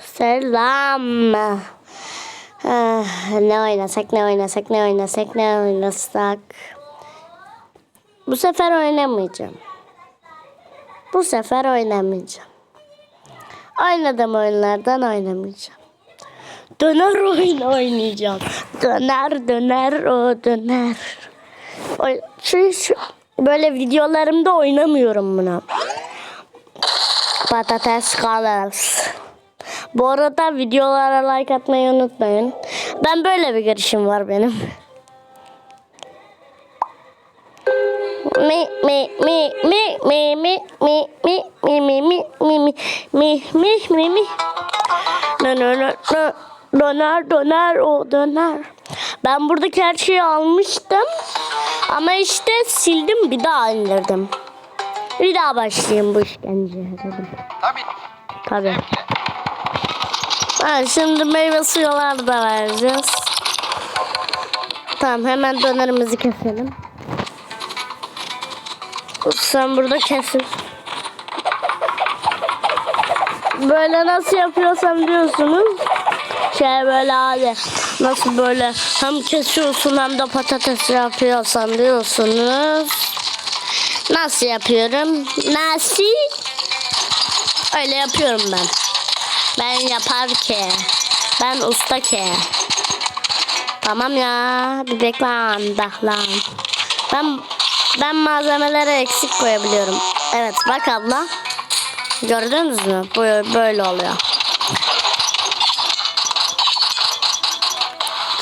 Selam. Ah, ne oynasak ne oynasak ne oynasak ne oynasak. Bu sefer oynamayacağım. Bu sefer oynamayacağım. Oynadığım oyunlardan oynamayacağım. Döner oyun oynayacağım. Döner döner o döner. Böyle videolarımda oynamıyorum bunu. Patates kalır. Bu arada videolara like atmayı unutmayın. Ben böyle bir girişim var benim. Mi mi mi mi mi mi mi mi mi mi mi mi mi mi mi mi mi No no no no döner döner o döner. Ben buradaki her şeyi almıştım. Ama işte sildim bir daha indirdim. Bir daha başlayayım bu işkenceye. Tabii. Tabii. Ha, şimdi meyve suyalar da vereceğiz. Tamam hemen dönerimizi keselim. Sen burada kesin. Böyle nasıl yapıyorsam diyorsunuz. Şey böyle abi nasıl böyle hem kesiyorsun hem de patates yapıyorsan diyorsunuz. Nasıl yapıyorum? Nasıl? Öyle yapıyorum ben. Ben yapar ki. Ben usta ki. Tamam ya. Bir bekle lan. Bak lan. Ben, ben malzemelere eksik koyabiliyorum. Evet bak abla. Gördünüz mü? Böyle, böyle oluyor.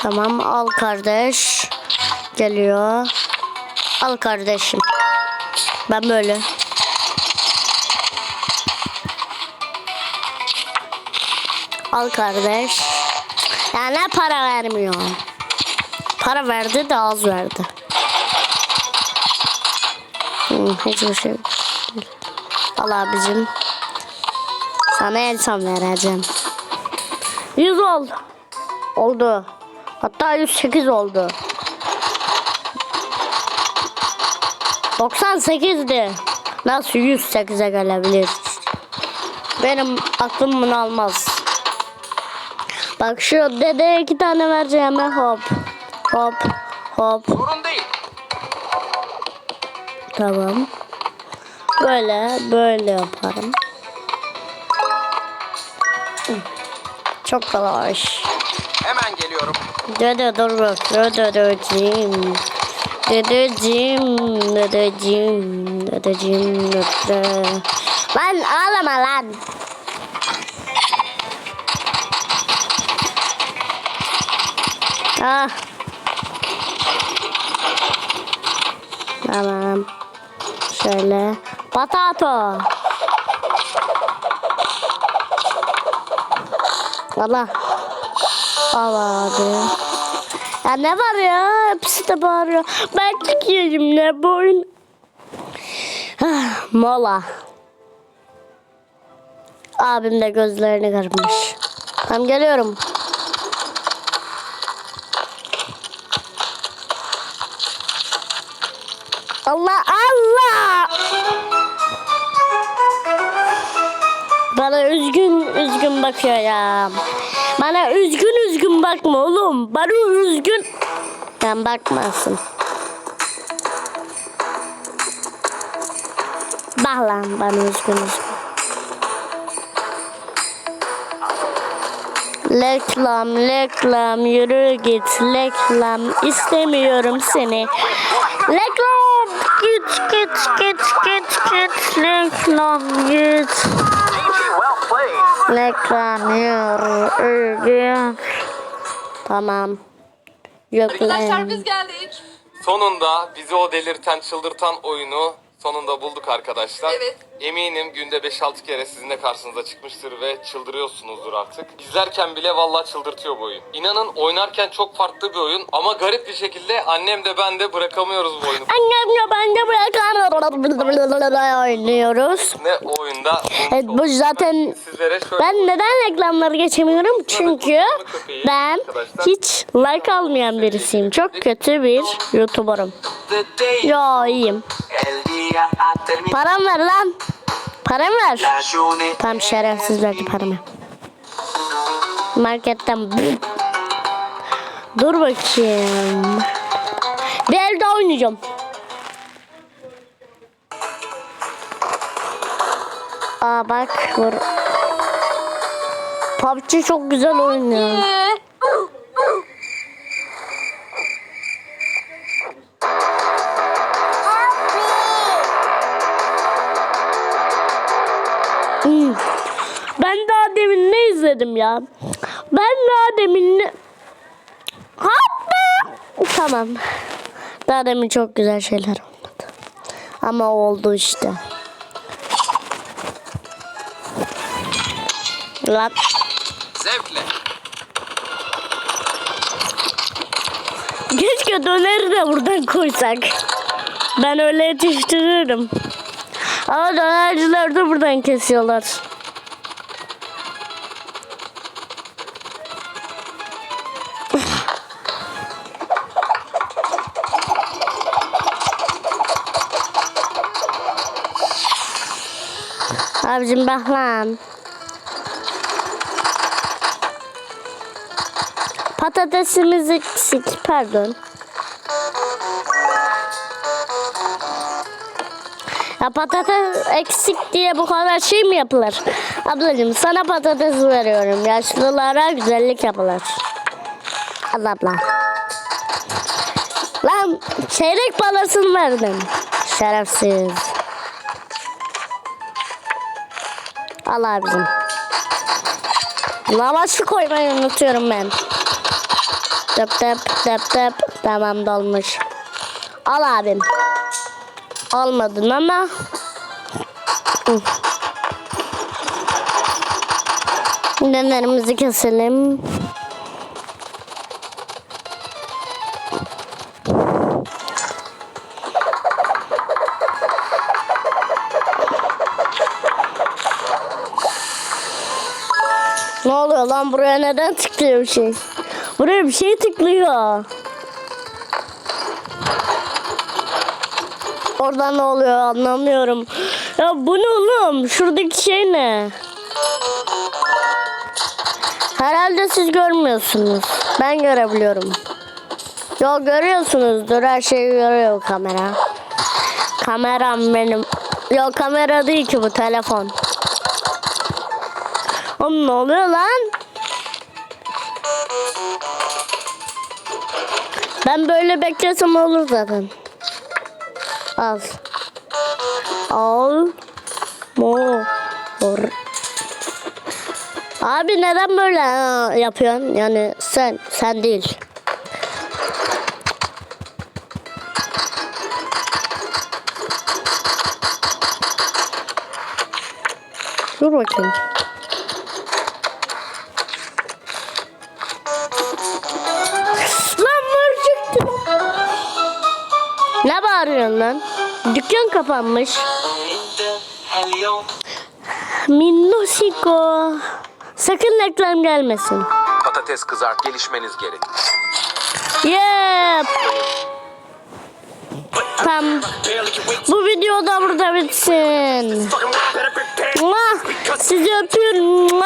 Tamam al kardeş. Geliyor. Al kardeşim. Ben böyle. Al kardeş. Ya ne para vermiyor. Para verdi de az verdi. Hiçbir şey yok. Al abicim. Sana el son vereceğim. 100 oldu. Oldu. Hatta 108 oldu. 98'di. Nasıl 108'e gelebilir? Benim aklım bunu almaz. Bak şu dedeye iki tane vereceğim hop. Hop. Hop. Sorun değil. Tamam. Böyle böyle yaparım. Çok kolay. Hemen geliyorum. Dede dur bak. Dedeciğim. Dedeciğim. Dedeciğim. Dedeciğim. Dede. Lan ağlama lan. Ah. Tamam. Şöyle. Patato. Allah. Al. Ya ne var ya? Hepsi de bağırıyor. Ben çıkıyorum ne bu? Ah, Mola. Abim de gözlerini kırmış. Tamam geliyorum. Allah Allah. Bana üzgün üzgün bakıyor ya. Bana üzgün üzgün bakma oğlum. Bana üzgün. Ben bakmasın. Bak lan bana üzgün üzgün. Reklam, reklam, yürü git, reklam, istemiyorum seni. Reklam, git, git, git, git, git, reklam, git. Reklam, yürü, git. Tamam. Arkadaşlar Reklam. biz geldik. Sonunda bizi o delirten, çıldırtan oyunu sonunda bulduk arkadaşlar. Evet. Eminim günde 5-6 kere sizin de karşınıza çıkmıştır ve çıldırıyorsunuzdur artık. İzlerken bile vallahi çıldırtıyor bu oyun. İnanın oynarken çok farklı bir oyun ama garip bir şekilde annem de ben de bırakamıyoruz bu oyunu. Annemle ben de bırakan oynuyoruz. Ne oyunda Evet, bu zaten sizlere şöyle ben neden reklamları geçemiyorum? Çünkü ben hiç like almayan birisiyim. Çok kötü bir YouTuber'ım. Yo iyiyim. Param ver lan. Param ver. Tam şerefsiz verdi paramı. Marketten. Dur bakayım. Bir elde oynayacağım. Aa bak vur. PUBG çok güzel oynuyor. Hmm. Ben daha demin ne izledim ya? Ben daha demin ne... Hatta... Tamam. Daha demin çok güzel şeyler olmadı. Ama oldu işte. Lan. Zevkle. Keşke döneri de buradan koysak. Ben öyle yetiştiririm. Ama dönerciler de buradan kesiyorlar. Abicim bak lan. Patatesimiz eksik pardon. Ya patates eksik diye bu kadar şey mi yapılır? Ablacığım sana patates veriyorum. Yaşlılara güzellik yapılır. Al abla. Lan çeyrek parasını verdim. Şerefsiz. Al abicim. Lavaşı koymayı unutuyorum ben. Tıp tıp tıp tıp. Tamam dolmuş. Al abim. Almadın ama. Dönerimizi keselim. Ne oluyor lan buraya neden tıklıyor bir şey? Buraya bir şey tıklıyor. Orada ne oluyor anlamıyorum. Ya bu ne oğlum? Şuradaki şey ne? Herhalde siz görmüyorsunuz. Ben görebiliyorum. Yo görüyorsunuzdur. Her şeyi görüyor kamera. Kameram benim. Yo kamera değil ki bu telefon. Oğlum ne oluyor lan? Ben böyle beklesem olur zaten. Al. Al. Mo. Or. Abi neden böyle yapıyorsun? Yani sen, sen değil. Dur bakayım. Bağırıyorsun lan? Dükkan kapanmış. Minnosiko. Sakın reklam gelmesin. Patates kızart gelişmeniz gerek. Yep. Tamam. Bu video da burada bitsin. Sizi öpüyorum.